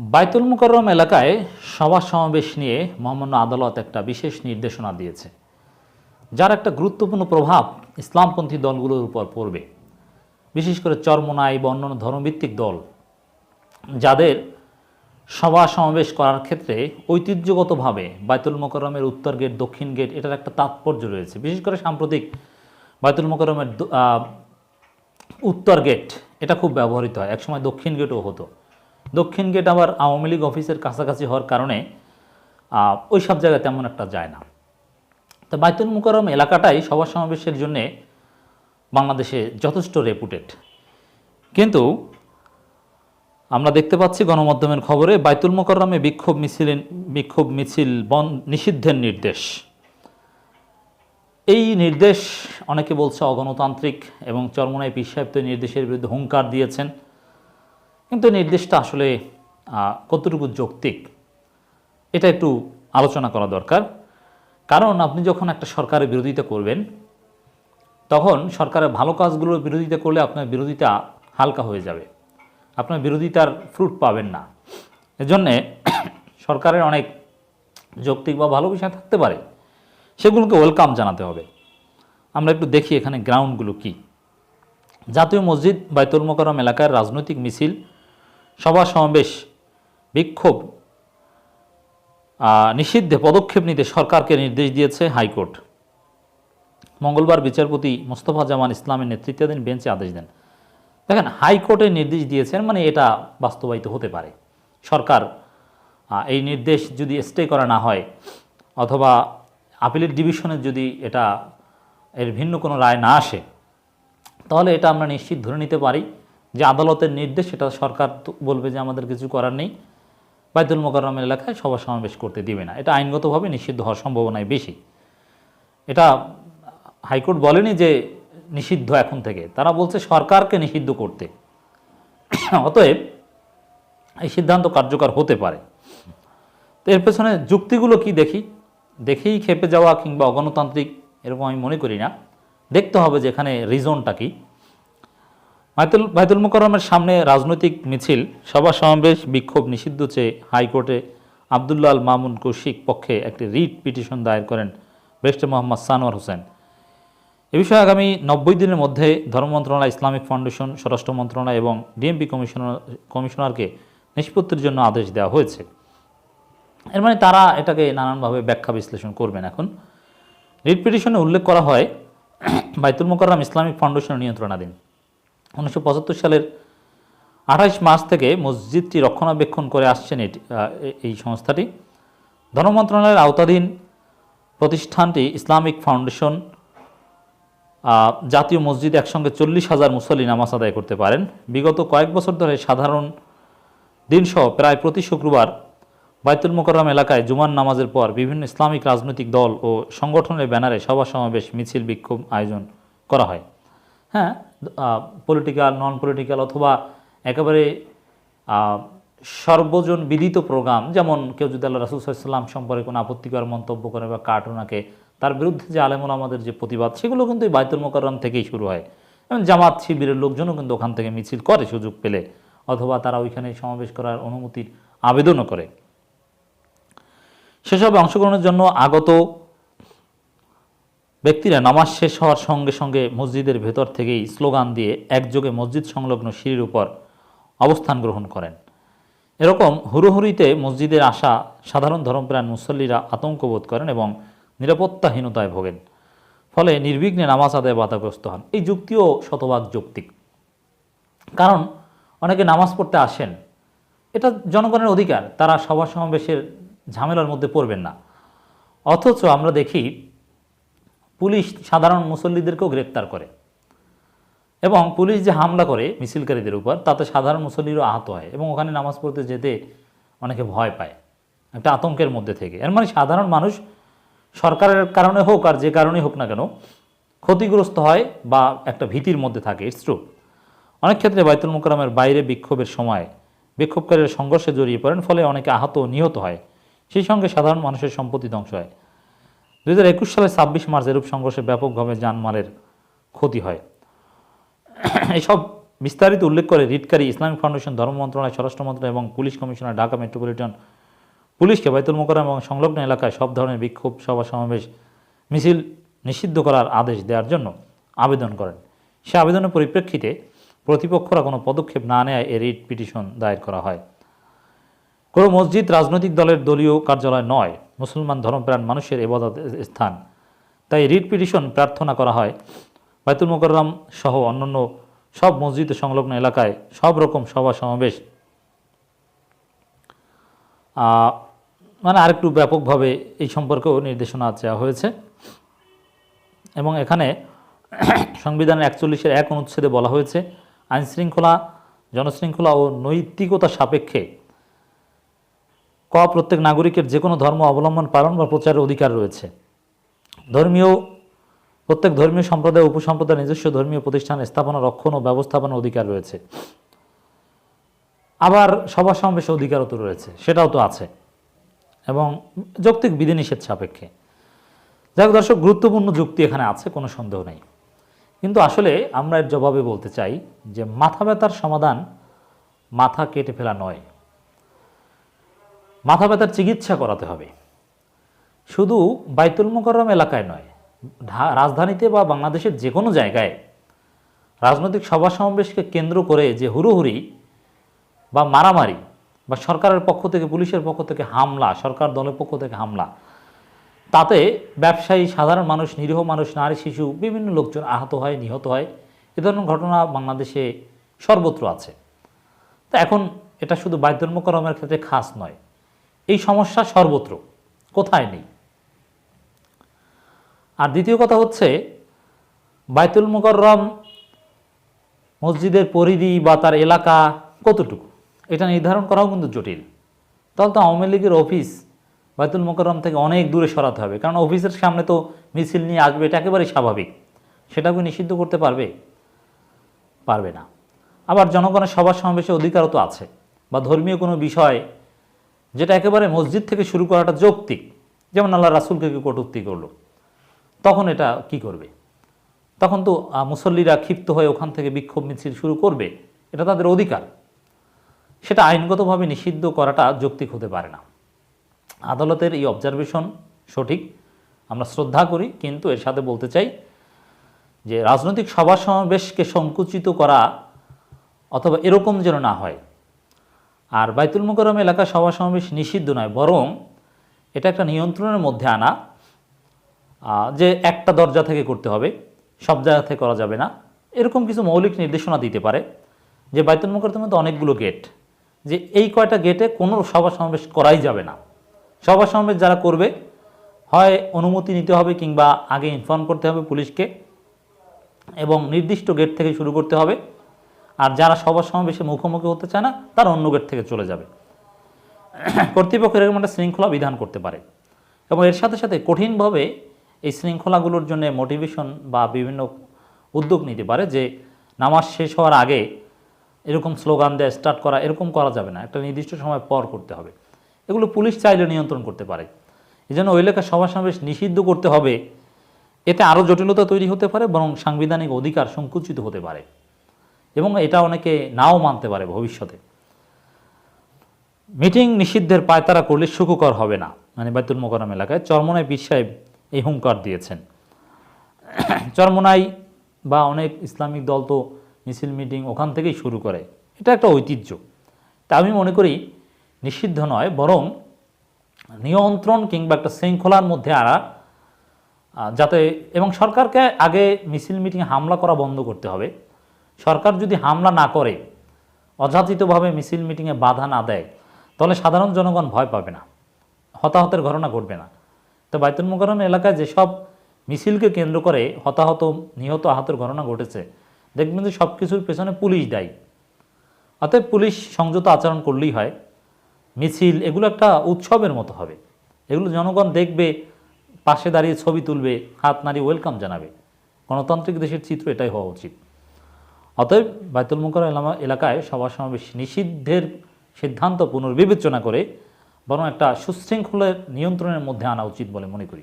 বাইতুল মুকররম এলাকায় সভা সমাবেশ নিয়ে মহামান্য আদালত একটা বিশেষ নির্দেশনা দিয়েছে, যার একটা গুরুত্বপূর্ণ প্রভাব ইসলামপন্থী দলগুলোর উপর পড়বে। বিশেষ করে চরমোনাই বা অন্যান্য ধর্মভিত্তিক দল, যাদের সভা সমাবেশ করার ক্ষেত্রে ঐতিহ্যগতভাবে বাইতুল মোকরমের উত্তর গেট, দক্ষিণ গেট এটার একটা তাৎপর্য রয়েছে। বিশেষ করে সাম্প্রতিক বাইতুল মোকরমের উত্তর গেট এটা খুব ব্যবহৃত হয়। একসময় দক্ষিণ গেটও হতো। দক্ষিণ গেট আবার আওয়ামী লীগ অফিসের কাছাকাছি হওয়ার কারণে ওই সব জায়গায় তেমন একটা যায় না। তো বাইতুল মুকরম এলাকাটাই সভা সমাবেশের জন্যে বাংলাদেশে যথেষ্ট রেপুটেড কিন্তু আমরা দেখতে পাচ্ছি গণমাধ্যমের খবরে বাইতুল মোকরমে বিক্ষোভ মিছিল বিক্ষোভ মিছিল বন, নিষিদ্ধের নির্দেশ। এই নির্দেশ অনেকে বলছে অগণতান্ত্রিক এবং চরমনাই পীর সাহেব তো নির্দেশের বিরুদ্ধে হুঙ্কার দিয়েছেন। কিন্তু নির্দেশটা আসলে কতটুকু যৌক্তিক, এটা একটু আলোচনা করা দরকার। কারণ আপনি যখন একটা সরকারের বিরোধিতা করবেন, তখন সরকারের ভালো কাজগুলোর বিরোধিতা করলে আপনার বিরোধিতা হালকা হয়ে যাবে। আপনার বিরোধিতার ফ্রুট পাবেন না। এজন্যে সরকারের অনেক যৌক্তিক বা ভালো বিষয় থাকতে পারে, সেগুলোকে ওয়েলকাম জানাতে হবে। আমরা একটু দেখি এখানে গ্রাউন্ডগুলো কি। জাতীয় মসজিদ বাইতুল মোকাররম এলাকার রাজনৈতিক মিছিল সভা সমাবেশ, বিক্ষোভ নিষিদ্ধে পদক্ষেপ নিতে সরকারকে নির্দেশ দিয়েছে হাইকোর্ট। মঙ্গলবার বিচারপতি মোস্তফা জামান ইসলামের নেতৃত্বাধীন বেঞ্চে আদেশ দেন। দেখেন, হাইকোর্টে নির্দেশ দিয়েছেন মানে এটা বাস্তবায়িত হতে পারে। সরকার এই নির্দেশ যদি স্টে করা না হয়, অথবা আপিলের ডিভিশনে যদি এটা এর ভিন্ন কোনো রায় না আসে, তাহলে এটা আমরা নিশ্চিত ধরে নিতে পারি। যে আদালতের নির্দেশ, সেটা সরকার বলবে যে আমাদের কিছু করার নেই। বাইতুল মোকাররম এলাকায় সভা সমাবেশ করতে দিবে না। এটা আইনগতভাবে নিষিদ্ধ হওয়ার সম্ভাবনাই বেশি। এটা হাইকোর্ট বলেনি যে নিষিদ্ধ এখন থেকে। তারা বলছে সরকারকে নিষিদ্ধ করতে। অতএব এই সিদ্ধান্ত কার্যকর হতে পারে। তো এর পেছনে যুক্তিগুলো কি দেখি? দেখেই খেপে যাওয়া কিংবা অগণতান্ত্রিক, এরকম আমি মনে করি না। দেখতে হবে যে এখানে রিজনটা কি। বাইতুল বাইতুল মোকরমের সামনে রাজনৈতিক মিছিল, সভা সমাবেশ, বিক্ষোভ নিষিদ্ধ চেয়ে হাইকোর্টে আবদুল্লাহ আল মামুন কৌশিক পক্ষে একটি রিট পিটিশন দায়ের করেন ব্যারিস্টার মোহাম্মদ সানোয়ার হোসেন। এ বিষয়ে আগামী নব্বই দিনের মধ্যে ধর্ম মন্ত্রণালয়, ইসলামিক ফাউন্ডেশন, স্বরাষ্ট্র মন্ত্রণালয় এবং ডিএমপি কমিশনার, কমিশনারকে নিষ্পত্তির জন্য আদেশ দেওয়া হয়েছে। এর মানে তারা এটাকে নানানভাবে ব্যাখ্যা বিশ্লেষণ করবেন এখন। রিট পিটিশনে উল্লেখ করা হয় বাইতুল মোকাররম ইসলামিক ফাউন্ডেশনের নিয়ন্ত্রণাধীন। উনিশশো পঁচাত্তর সালের আঠাইশ মার্চ থেকে মসজিদটি রক্ষণাবেক্ষণ করে আসছেন এটি এই সংস্থাটি। ধর্ম মন্ত্রণালয়ের আওতাধীন প্রতিষ্ঠানটি ইসলামিক ফাউন্ডেশন জাতীয় মসজিদ একসঙ্গে চল্লিশ হাজার মুসল্লি নামাজ আদায় করতে পারেন। বিগত কয়েক বছর ধরে সাধারণ দিনসহ প্রায় প্রতি শুক্রবার বাইতুল মোকররম এলাকায় জুমান নামাজের পর বিভিন্ন ইসলামিক রাজনৈতিক দল ও সংগঠনের ব্যানারে সভা সমাবেশ মিছিল, বিক্ষোভ আয়োজন করা হয়। হ্যাঁ পলিটিক্যাল নন পলিটিক্যাল অথবা একেবারে সর্বজন বিদিত প্রোগ্রাম যেমন কেউ যদি আল্লাহ রাসুল সম্পর্কে কোনো আপত্তিকর মন্তব্য করে বা কার্টুন আঁকে তার বিরুদ্ধে যে আলেমুল আমাদের যে প্রতিবাদ, সেগুলো কিন্তু এই বাইতুল মোকাররম থেকেই শুরু হয়। এবং জামাত শিবিরের লোকজনও কিন্তু ওখান থেকে মিছিল করে সুযোগ পেলে, অথবা তারা ওইখানে সমাবেশ করার অনুমতির আবেদনও করে। সেসব অংশগ্রহণের জন্য আগত ব্যক্তিরা নামাজ শেষ হওয়ার সঙ্গে সঙ্গে মসজিদের ভেতর থেকেই স্লোগান দিয়ে একযোগে মসজিদ সংলগ্ন সিঁড়ির উপর অবস্থান গ্রহণ করেন। এরকম হুড়োহুড়িতে মসজিদের আসা সাধারণ ধর্মপ্রাণ মুসল্লিরা আতঙ্ক বোধ করেন এবং নিরাপত্তাহীনতায় ভোগেন। ফলে নির্বিঘ্নে নামাজ আদায় বাধাগ্রস্ত হন। এই যুক্তিও শতভাগ যৌক্তিক। কারণ অনেকে নামাজ পড়তে আসেন। এটা জনগণের অধিকার। তারা সভা সমাবেশের ঝামেলার মধ্যে পড়বেন না। অথচ আমরা দেখি পুলিশ সাধারণ মুসল্লিদেরকেও গ্রেপ্তার করে। এবং পুলিশ যে হামলা করে মিছিলকারীদের উপর, তাতে সাধারণ মুসল্লিরও আহত হয় এবং ওখানে নামাজ পড়তে যেতে অনেকে ভয় পায়। একটা আতঙ্কের মধ্যে থেকে। এর মানে সাধারণ মানুষ সরকারের কারণে হোক আর যে কারণেই হোক না কেন, ক্ষতিগ্রস্ত হয় বা একটা ভীতির মধ্যে থাকে। ইটস ট্রু অনেক ক্ষেত্রে বাইতুল মোকরমের বাইরে বিক্ষোভের সময় বিক্ষোভকারীরা সংঘর্ষে জড়িয়ে পড়েন, ফলে অনেকে আহত ও নিহত হয়। সেই সঙ্গে সাধারণ মানুষের সম্পত্তি ধ্বংস হয়। দুই হাজার একুশ সালে ছাব্বিশ মার্চ এরূপ সংঘর্ষে ব্যাপকভাবে জানমালের ক্ষতি হয়। এইসব বিস্তারিত উল্লেখ করে রিটকারী ইসলামিক ফাউন্ডেশন, ধর্ম মন্ত্রণালয়, স্বরাষ্ট্র মন্ত্রণালয় এবং পুলিশ কমিশনার, ঢাকা মেট্রোপলিটন পুলিশকে বাইতুল মোকাররম এবং সংলগ্ন এলাকায় সব ধরনের বিক্ষোভ সভা সমাবেশ, মিছিল নিষিদ্ধ করার আদেশ দেওয়ার জন্য আবেদন করেন। সে আবেদনের পরিপ্রেক্ষিতে প্রতিপক্ষরা কোনো পদক্ষেপ না নেয় এ রিট পিটিশন দায়ের করা হয়। কোনো মসজিদ, রাজনৈতিক দলের দলীয় কার্যালয় নয়। মুসলমান ধর্মপ্রাণ মানুষের এবাদত স্থান। তাই রিট পিটিশন প্রার্থনা করা হয়। বাইতুল মোকাররম সহ অন্যান্য সব মসজিদ সংলগ্ন এলাকায় সব রকম সভা সমাবেশ। মানে আরেকটু ব্যাপকভাবে এই সম্পর্কেও নির্দেশনা দেওয়া হয়েছে। এবং এখানে সংবিধানের একচল্লিশের এক অনুচ্ছেদে বলা হয়েছে, আইনশৃঙ্খলা, জনশৃঙ্খলা ও নৈতিকতা সাপেক্ষে ক, প্রত্যেক নাগরিকের যে কোনো ধর্ম অবলম্বন, পালন বা প্রচারের অধিকার রয়েছে। ধর্মীয়, প্রত্যেক ধর্মীয় সম্প্রদায় উপসম্প্রদায়ের নিজস্ব ধর্মীয় প্রতিষ্ঠান, স্থাপনা, রক্ষণ ও ব্যবস্থাপনার অধিকার রয়েছে। আবার সভা সমাবেশের অধিকারও তো রয়েছে, সেটাও তো আছে। এবং যৌক্তিক বিধিনিষেধ সাপেক্ষে। যাই হোক দর্শক, গুরুত্বপূর্ণ যুক্তি এখানে আছে, কোনো সন্দেহ নেই। কিন্তু আসলে আমরা এর জবাবে বলতে চাই যে মাথা ব্যথার সমাধান মাথা কেটে ফেলা নয়। মাথা ব্যথার চিকিৎসা করাতে হবে। শুধু বাইতুল মোকাররম এলাকায় নয় রাজধানীতে বা বাংলাদেশের যে কোনো জায়গায় রাজনৈতিক সভা সমাবেশকে কেন্দ্র করে যে হুড়োহুড়ি বা মারামারি বা সরকারের পক্ষ থেকে, পুলিশের পক্ষ থেকে হামলা, সরকার দলের পক্ষ থেকে হামলা, তাতে ব্যবসায়ী, সাধারণ মানুষ, নিরীহ মানুষ, নারী, শিশু, বিভিন্ন লোকজন আহত হয়, নিহত হয়। এ ধরনের ঘটনা বাংলাদেশে সর্বত্র আছে। তো এখন এটা শুধু বাইতুল মোকাররমের ক্ষেত্রে খাস নয় এই সমস্যা সর্বত্র, কোথায় নেই? আর দ্বিতীয় কথা হচ্ছে, বাইতুল মোকাররম মসজিদের পরিধি বা তার এলাকা কতটুকু? এটা নির্ধারণ করাও কিন্তু জটিল। তাহলে তো আওয়ামী লীগের অফিস বাইতুল মোকাররম থেকে অনেক দূরে সরাতে হবে। কারণ অফিসের সামনে তো মিছিল নিয়ে আসবে, এটা একেবারেই স্বাভাবিক। সেটাকে নিষিদ্ধ করতে পারবে? পারবে না। আবার জনগণের সভা সমাবেশের অধিকারও তো আছে। বা ধর্মীয় কোনো বিষয় যেটা একেবারে মসজিদ থেকে শুরু করাটা যৌক্তিক। যেমন আল্লাহ রাসুলকে কেউ কটূক্তি করল? তখন এটা কি করবে? তখন তো মুসল্লিরা ক্ষিপ্ত হয়ে ওখান থেকে বিক্ষোভ মিছিল শুরু করবে। এটা তাদের অধিকার। সেটা আইনগতভাবে নিষিদ্ধ করাটা যৌক্তিক হতে পারে না। আদালতের এই অবজারভেশন সঠিক। আমরা শ্রদ্ধা করি, কিন্তু এর সাথে বলতে চাই যে রাজনৈতিক সভা সমাবেশকে সংকুচিত করা অথবা এরকম যেন না হয় আর বাইতুল মোকরম এলাকা সভা সমাবেশ নিষিদ্ধ নয়, বরং এটা একটা নিয়ন্ত্রণের মধ্যে আনা যে একটা দরজা থেকে করতে হবে, সব জায়গা থেকে করা যাবে না। এরকম কিছু মৌলিক নির্দেশনা দিতে পারে, যে বাইতুল মোকরমের মধ্যে অনেকগুলো গেট যে এই কয়টা গেটে কোনো সভা সমাবেশ করাই যাবে না। সভা সমাবেশ যারা করবে, হয় অনুমতি নিতে হবে কিংবা আগে ইনফর্ম করতে হবে পুলিশকে, এবং নির্দিষ্ট গেট থেকে শুরু করতে হবে। আর যারা সভা সমাবেশে মুখোমুখি হতে চায় না, তারা অন্য গেট থেকে চলে যাবে। কর্তৃপক্ষ এরকম একটা শৃঙ্খলা বিধান করতে পারে। এবং এর সাথে সাথে কঠিনভাবে এই শৃঙ্খলাগুলোর জন্য মোটিভেশন বা বিভিন্ন উদ্যোগ নিতে পারে যে, নামাজ শেষ হওয়ার আগে এরকম স্লোগান দেয় স্টার্ট করা, এরকম করা যাবে না। একটা নির্দিষ্ট সময় পর করতে হবে। এগুলো পুলিশ চাইলে নিয়ন্ত্রণ করতে পারে। এই জন্য ওই এলাকার সভা সমাবেশ নিষিদ্ধ করতে হবে। এতে আরও জটিলতা তৈরি হতে পারে, বরং সাংবিধানিক অধিকার সংকুচিত হতে পারে। এবং এটা অনেকে নাও মানতে পারে ভবিষ্যতে। মিটিং নিষিদ্ধের পায়তারা করলে সুখকর হবে না। মানে বাইতুল মোকাররম এলাকায় চরমনায় পীর সাহেব এই হুঙ্কার দিয়েছেন। চরমনাই বা অনেক ইসলামিক দল তো মিছিল, মিটিং ওখান থেকেই শুরু করে। এটা একটা ঐতিহ্য। তা আমি মনে করি নিষিদ্ধ নয়, বরং নিয়ন্ত্রণ কিংবা একটা শৃঙ্খলার মধ্যে আনা যাতে এবং সরকারকে আগে মিছিল, মিটিং, হামলা করা বন্ধ করতে হবে। সরকার যদি হামলা না করে, অযাচিতভাবে মিছিল মিটিংয়ে বাধা না দেয়, তাহলে সাধারণ জনগণ ভয় পাবে না, হতাহতের ঘটনা ঘটবে না। তো বাইতুল মোকাররম এলাকায় যেসব মিছিলকে কেন্দ্র করে হতাহত, নিহত, আহতের ঘটনা ঘটেছে, দেখবেন যে সব কিছুর পেছনে পুলিশ দায়ী। অতএব পুলিশ সংযত আচরণ করলেই হয়। মিছিল এগুলো একটা উৎসবের মতো হবে। এগুলো জনগণ দেখবে, পাশে দাঁড়িয়ে ছবি তুলবে, হাত নাড়িয়ে ওয়েলকাম জানাবে। গণতান্ত্রিক দেশের চিত্র এটাই হওয়া উচিত। অতএব বায়তুল মুকর এলাকায় সভা সমাবেশ নিষিদ্ধের সিদ্ধান্ত পুনর্বিবেচনা করে বরং একটা সুশৃঙ্খলের নিয়ন্ত্রণের মধ্যে আনা উচিত বলে মনে করি।